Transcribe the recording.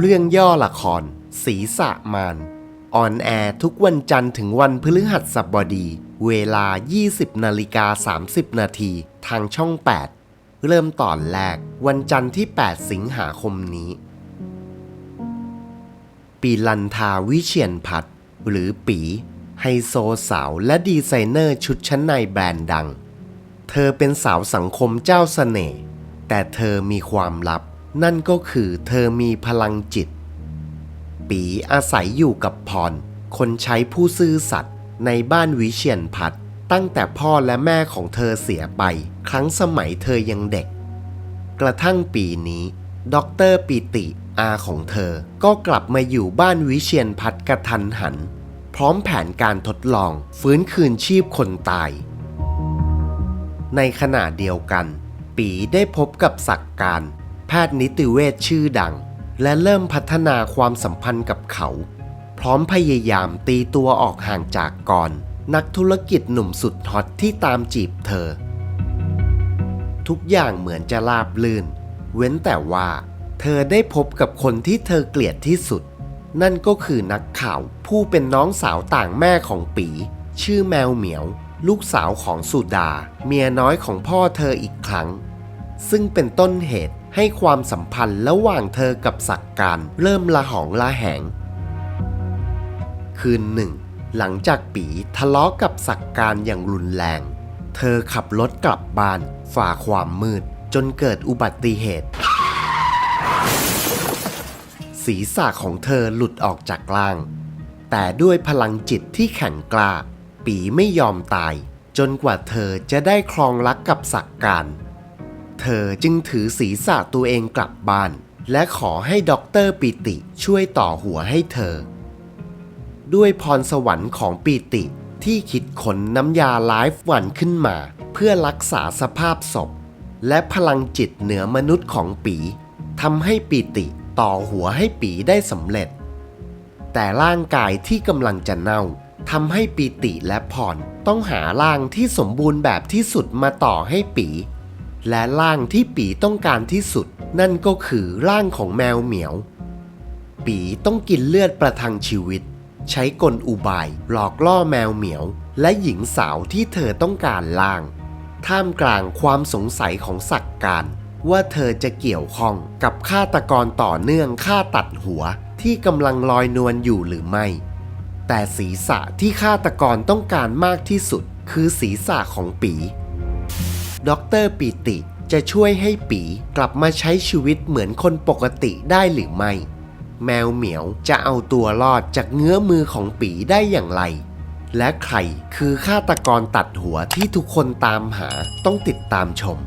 เรื่องย่อละคร ศีรษะมารออนแอร์ทุกวันจันทร์ถึงวันพฤหัสบดี เวลา 20 นาฬิกา 30 นาที ทางช่อง 8 เริ่มตอนแรก วันจันทร์ที่ 8 สิงหาคมนี้ ปีลันทาวิเชียนพัฒหรือปี ไฮโซสาวและดีไซเนอร์ชุดชั้นในแบรนด์ดัง เธอเป็นสาวสังคมเจ้าเสน่ห์แต่เธอมีความลับ นั่นก็คือเธอมีพลังจิต ปีอาศัยอยู่กับพร คนใช้ผู้ซื่อสัตย์ในบ้านวิเชียนพัฒน์ตั้งแต่พ่อและแม่ของเธอเสียไป ครั้งสมัยเธอยังเด็ก กระทั่งปีนี้ด็อกเตอร์ปิติอาของเธอ ก็กลับมาอยู่บ้านวิเชียนพัฒน์กระทันหัน พร้อมแผนการทดลอง ฟื้นคืนชีพคนตาย ในขณะเดียวกัน ปีได้พบกับศักการ พทย์นิติเวชชื่อดัง และเริ่มพัฒนาความสัมพันธ์กับเขา พร้อมพยายามตีตัวออกห่างจากกรนักธุรกิจหนุ่มสุดฮอตที่ตามจีบเธอ ทุกอย่างเหมือนจะราบลื่น เว้นแต่ว่า เธอได้พบกับคนที่เธอเกลียดที่สุด นั่นก็คือนักข่าวผู้เป็นน้องสาวต่างแม่ของปี ชื่อแมวเหมียวลูกสาวของสุดา เมียน้อยของพ่อเธออีกครั้ง ซึ่งเป็นต้นเหตุ ให้ความสัมพันธ์ระหว่างเธอกับศักการเริ่มละหองละแหง คืนหนึ่ง หลังจากปีทะเลาะกับศักการอย่างรุนแรง เธอขับรถกลับบ้านฝ่าความมืด จนเกิดอุบัติเหตุ ศีรษะของเธอหลุดออกจากล่าง แต่ด้วยพลังจิตที่แข็งกล้า ปีไม่ยอมตาย จนกว่าเธอจะได้ครองรักกับศักการ เธอจึงถือศีรษะตัวเองกลับบ้าน และขอให้ด็อกเตอร์ปิติช่วยต่อหัวให้เธอ ด้วยพรสวรรค์ของปีติที่คิดขนน้ำยาไลฟ์วันขึ้นมา เพื่อรักษาสภาพศพ และพลังจิตเหนือมนุษย์ของปีทำให้ปีติต่อหัวให้ปีได้สำเร็จ แต่ร่างกายที่กำลังจะเน่าทำให้ปีติและพรต้องหาร่างที่สมบูรณ์แบบที่สุดมาต่อให้ปี และร่างที่ปีต้องการที่สุด นั่นก็คือร่างของแมวเหมียว ปีต้องกินเลือดประทังชีวิต ใช้กลอุบายหลอกล่อแมวเหมียว และหญิงสาวที่เธอต้องการล่าง ท่ามกลางความสงสัยของศักการ ว่าเธอจะเกี่ยวข้องกับฆาตกรต่อเนื่องฆ่าตัดหัวที่กำลังลอยนวลอยู่หรือไม่ แต่ศีรษะที่ฆาตกรต้องการมากที่สุด คือศีรษะของปี ด็อกเตอร์ปีติ จะช่วยให้ปีกลับมาใช้ชีวิตเหมือนคนปกติได้หรือไม่ แมวเหมียวจะเอาตัวรอดจากเงื้อมือของปีได้อย่างไร และใครคือฆาตกรตัดหัวที่ทุกคนตามหาต้องติดตามชม